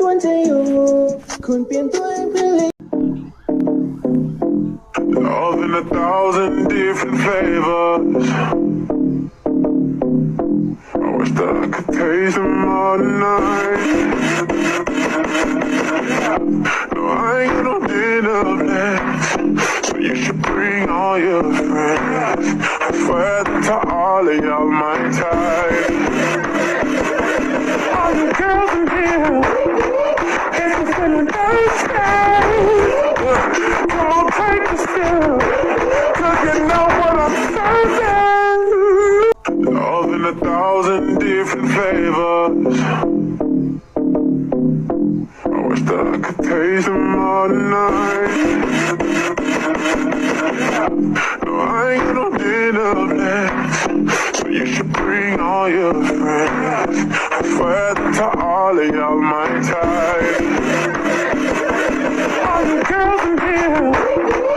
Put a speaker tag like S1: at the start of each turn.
S1: All in a thousand different flavors. I wish that I could taste them all tonight. No, I ain't got no dinner left, so you should bring all your friends. I swear that to all of y'all my time. All you girls Come on, take a sip, cause you know what I'm serving. Love in a thousand different flavors. I wish that I could taste them all tonight. No, I ain't got no dinner left. So you should bring all your friends. I swear to all of y'all my type girls and pills.